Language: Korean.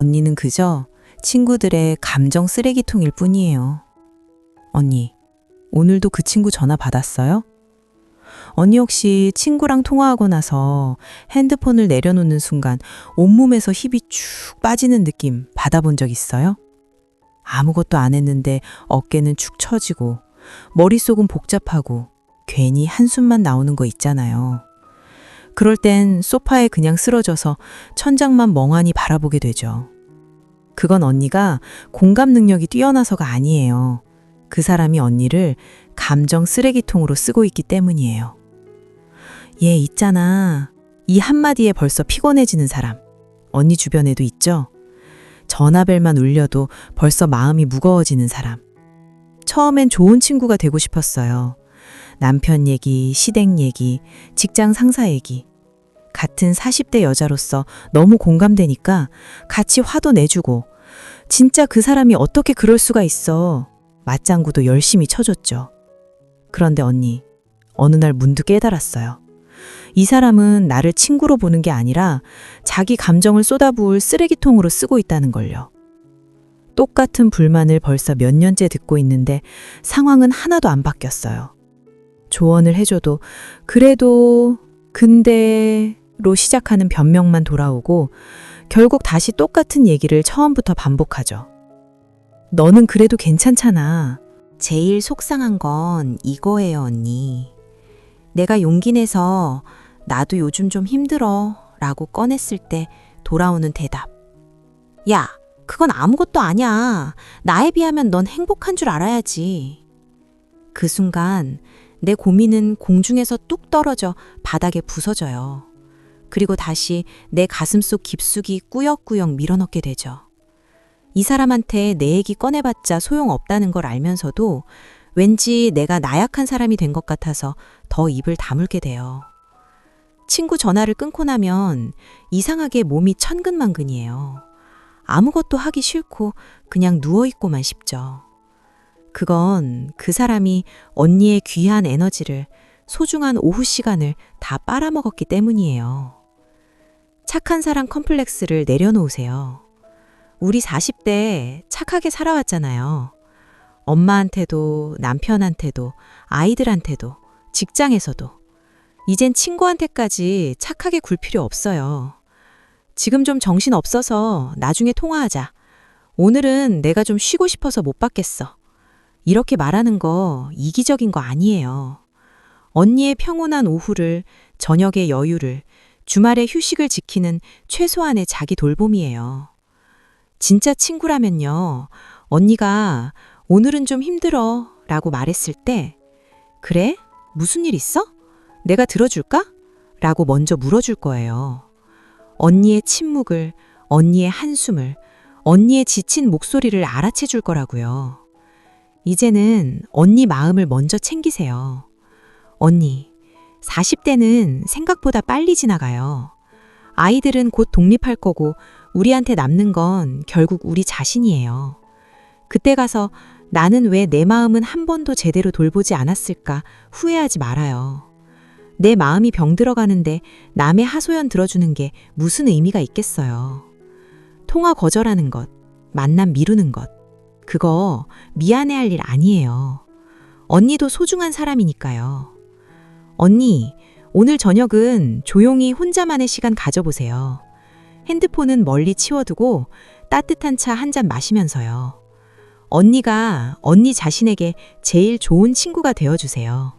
언니는 그저 친구들의 감정 쓰레기통일 뿐이에요. 언니, 오늘도 그 친구 전화 받았어요? 언니 혹시 친구랑 통화하고 나서 핸드폰을 내려놓는 순간 온몸에서 힘이 쭉 빠지는 느낌 받아본 적 있어요? 아무것도 안 했는데 어깨는 축 처지고 머릿속은 복잡하고 괜히 한숨만 나오는 거 있잖아요. 그럴 땐 소파에 그냥 쓰러져서 천장만 멍하니 바라보게 되죠. 그건 언니가 공감 능력이 뛰어나서가 아니에요. 그 사람이 언니를 감정 쓰레기통으로 쓰고 있기 때문이에요. 얘 있잖아. 이 한마디에 벌써 피곤해지는 사람. 언니 주변에도 있죠? 전화벨만 울려도 벌써 마음이 무거워지는 사람. 처음엔 좋은 친구가 되고 싶었어요. 남편 얘기, 시댁 얘기, 직장 상사 얘기. 같은 40대 여자로서 너무 공감되니까 같이 화도 내주고 진짜 그 사람이 어떻게 그럴 수가 있어. 맞장구도 열심히 쳐줬죠. 그런데 언니, 어느 날 문득 깨달았어요. 이 사람은 나를 친구로 보는 게 아니라 자기 감정을 쏟아부을 쓰레기통으로 쓰고 있다는 걸요. 똑같은 불만을 벌써 몇 년째 듣고 있는데 상황은 하나도 안 바뀌었어요. 조언을 해줘도 그래도 근데 로 시작하는 변명만 돌아오고 결국 다시 똑같은 얘기를 처음부터 반복하죠. 너는 그래도 괜찮잖아. 제일 속상한 건 이거예요, 언니. 내가 용기 내서 나도 요즘 좀 힘들어 라고 꺼냈을 때 돌아오는 대답. 야, 그건 아무것도 아니야. 나에 비하면 넌 행복한 줄 알아야지. 그 순간 내 고민은 공중에서 뚝 떨어져 바닥에 부서져요. 그리고 다시 내 가슴 속 깊숙이 꾸역꾸역 밀어넣게 되죠. 이 사람한테 내 얘기 꺼내봤자 소용없다는 걸 알면서도 왠지 내가 나약한 사람이 된 것 같아서 더 입을 다물게 돼요. 친구 전화를 끊고 나면 이상하게 몸이 천근만근이에요. 아무것도 하기 싫고 그냥 누워있고만 싶죠. 그건 그 사람이 언니의 귀한 에너지를 소중한 오후 시간을 다 빨아먹었기 때문이에요. 착한 사람 컴플렉스를 내려놓으세요. 우리 40대 착하게 살아왔잖아요. 엄마한테도 남편한테도 아이들한테도 직장에서도 이젠 친구한테까지 착하게 굴 필요 없어요. 지금 좀 정신 없어서 나중에 통화하자. 오늘은 내가 좀 쉬고 싶어서 못 받겠어. 이렇게 말하는 거 이기적인 거 아니에요. 언니의 평온한 오후를, 저녁의 여유를, 주말의 휴식을 지키는 최소한의 자기 돌봄이에요. 진짜 친구라면요. 언니가 오늘은 좀 힘들어 라고 말했을 때, 그래? 무슨 일 있어? 내가 들어줄까? 라고 먼저 물어줄 거예요. 언니의 침묵을, 언니의 한숨을, 언니의 지친 목소리를 알아채 줄 거라고요. 이제는 언니 마음을 먼저 챙기세요. 언니, 40대는 생각보다 빨리 지나가요. 아이들은 곧 독립할 거고 우리한테 남는 건 결국 우리 자신이에요. 그때 가서 나는 왜 내 마음은 한 번도 제대로 돌보지 않았을까 후회하지 말아요. 내 마음이 병들어 가는데 남의 하소연 들어주는 게 무슨 의미가 있겠어요. 통화 거절하는 것, 만남 미루는 것, 그거 미안해 할 일 아니에요. 언니도 소중한 사람이니까요. 언니, 오늘 저녁은 조용히 혼자만의 시간 가져보세요. 핸드폰은 멀리 치워두고 따뜻한 차 한 잔 마시면서요. 언니가 언니 자신에게 제일 좋은 친구가 되어주세요.